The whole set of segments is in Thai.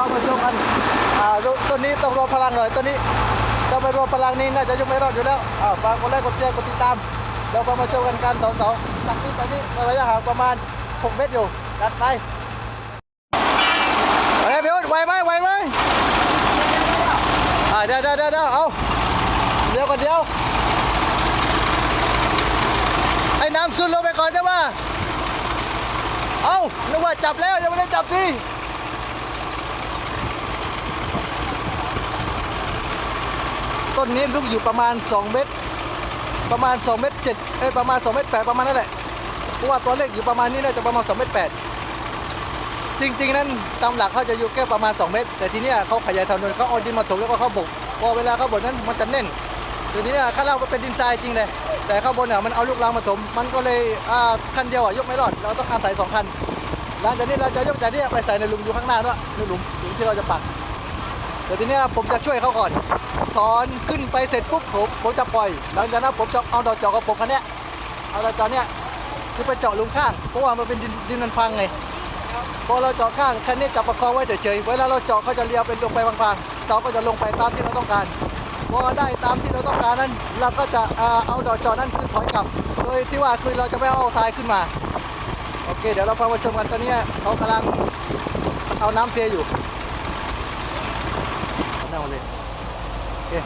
เข้ามาชมกันอ่าต้ต้องรวมพลังหน่อยตัวนี้ถ้าไม่รวมพลังนี้น่าจะยกไม่รอดอยู่แล้วอ้าฝากกดไลค์กดแชร์กดติดตามเราก็มาชมกันการถอนเสาจากนี้ไปนี้ระยะห่างประมาณ 6 เมตรอยู่จัดไปเฮ้พี่อุ้นไหวไหมไหวไหมอ่าเดี๋ยวเดี๋ยวเดี๋ยวเอาเดี๋ยวก่อนเดี๋ยวให้น้ำซุนลงไปก่อนใช่ไหมเอานึกว่าจับแล้วยังไม่ได้จับที ต้นนี้ลูกอยู่ประมาณ 2 เมตร ประมาณ2เมตร7เอ้ยประมาณ2เมตร8ประมาณนั่นแหละเพราะว่าตัวเลขอยู่ประมาณนี้น่าจะประมาณ2เมตร8จริง ๆ นั้นตามหลักเขาจะอยู่แค่ประมาณ 2 เมตร แต่ทีเนี้ยเขาขยายถนนเขาเอาดินมาถมแล้วก็เขาบุกพอเวลาเขาบุกนั้นมันจะแน่นทีนี้เนี่ยข้างล่างมันเป็นดินทรายจริงเลยแต่ข้างบนเนี่ยมันเอาลูกรังมาถม มันก็เลยอ่าคันเดียวอะยกไม่รอด เราต้องอาศัยสองคันหลังจากนี้เราจะยกจากเนี้ไปใส่ในหลุมอยู่ข้างหน้าด้วยในหลุมหลุมที่เราจะปักแต่ทีเนี้ยผมจะช่วยเขาก่อน ถอนขึ้นไปเสร็จปุ๊บผมผมจะปล่อย หลังจากนั้นผมจะเอาดอกจอกกับผมคันนี้เอาดอกจอกเนี้ยคือไปเจาะลุมข้างเพราะว่ามันเป็นดินดินมันพังไงพอเราเจาะข้างคันนี้จับประคองไว้เฉยๆเวลาเราเจาะเขาจะเลี้ยวเป็นลงไปพังๆเสาก็จะลงไปตามที่เราต้องการพอได้ตามที่เราต้องการนั้น เราก็จะเอาดอกจอกนั้นขึ้นถอยกลับ โดยที่ว่าคือเราจะไม่เอาทรายขึ้นมา โอเค เดี๋ยวเราพามาชมกันตอนนี้เขากำลังเอาน้ำเทอยู่ es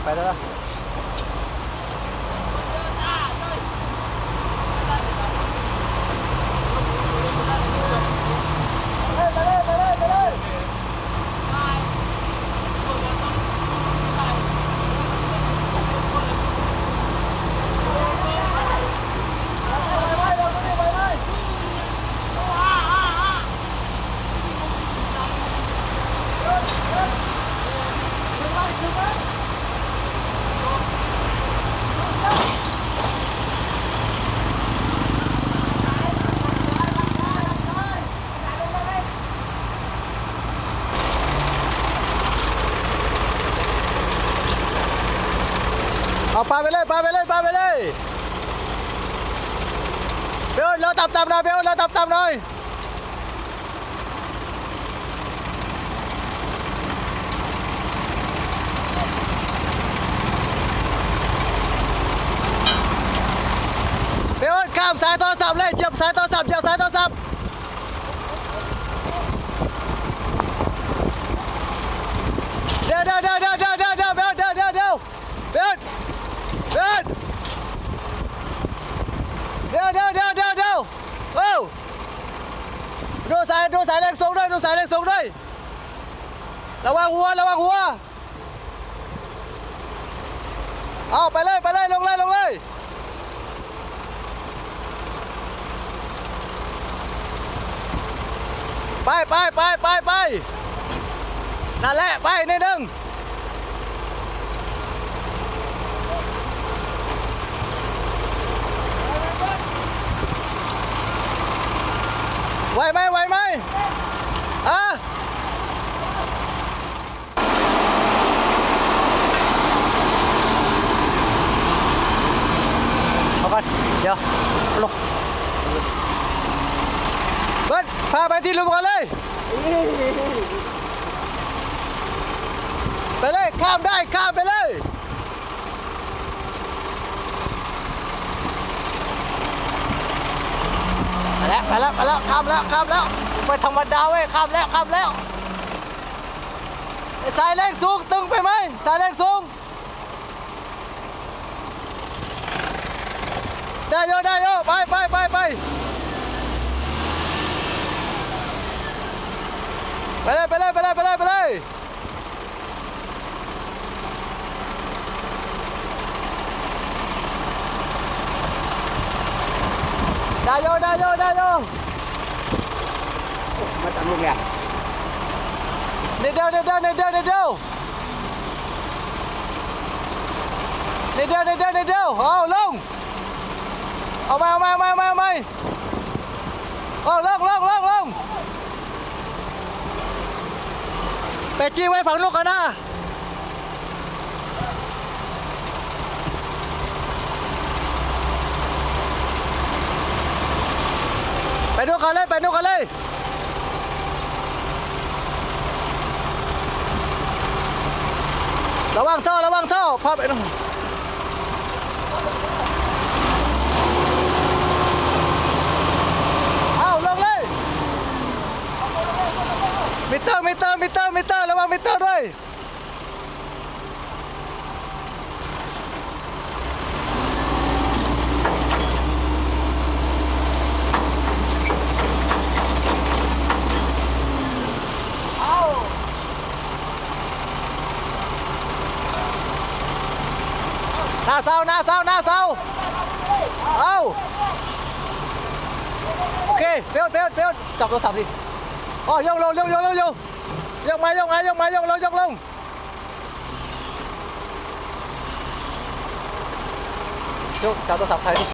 เอาไปเลยปาไปเลยปาไปเลยเบลเราตับตับหน่อยเบลเราตับตับหน่อยเบลข้ามสายโทรศัพท์เลยเหยียบสายโทรศัพท์เหยียบสายโทรศัพท์เดี๋ยวเดี๋ยวเดี๋ยวเดี๋ยวเดี๋ยวเดี๋ยวเดี๋ยวเบลเดี๋ยวเดี๋ยวเดี๋ยวเบลเบล เดี๋ยวเดี๋ยวเดี๋ยวเดี๋ยวเดี๋ยวเอ้าดูสายดูสายแรงสูงด้วยดูสายแรงสูงด้วยระวังหัวระวังหัวเอาไปเลยไปเลยลงเลยลงเลยไปไปไปไปไปนั่นแหละไปนิดนึงไหวไหมไหวไหมอะเอา ก่อน เดี๋ยวลงเบิร์ดพาไปที่ลุมก่อนเลย ไปเลย ข้ามได้ ข้ามไปเลยไปแล้วไปแล้วไปแล้ว ข้ามแล้ว ข้ามแล้วไม่ธรรมดาเว้ย ข้ามแล้ว ข้ามแล้ว สายแรงสูง ตึงไปไหม สายแรงสูง Đây vô, đây vô, bay, bay, bay, bay. Bay đây bay đây bay đây bay đây, bay lên. Đây vô, đây vô, đây vô. Mất tạm luôn nè. Đi đâu, đi đâu, đi đâu, đi đâu. Đi đâu, đi đâu, đi đâu. Ồ, lung. เอาไมาเอาไมาเอามาเอาไม่เอาไม่เอาลงลงลงลงไปจี้ไว้ฝังลูกกันนะไปดูกันเลยไปดูกันเลยระวังท่อระวังท่อพับไปนู่ วังมิเตอร์ด้วยหน้าเสาหน้าเสาห ยวเปียวเปียวจับโทรศัพท์ดิอ๋อยกลงยกยกลงมายกมายกมายกลงยกลงยกจับโทรศัพท์ใคร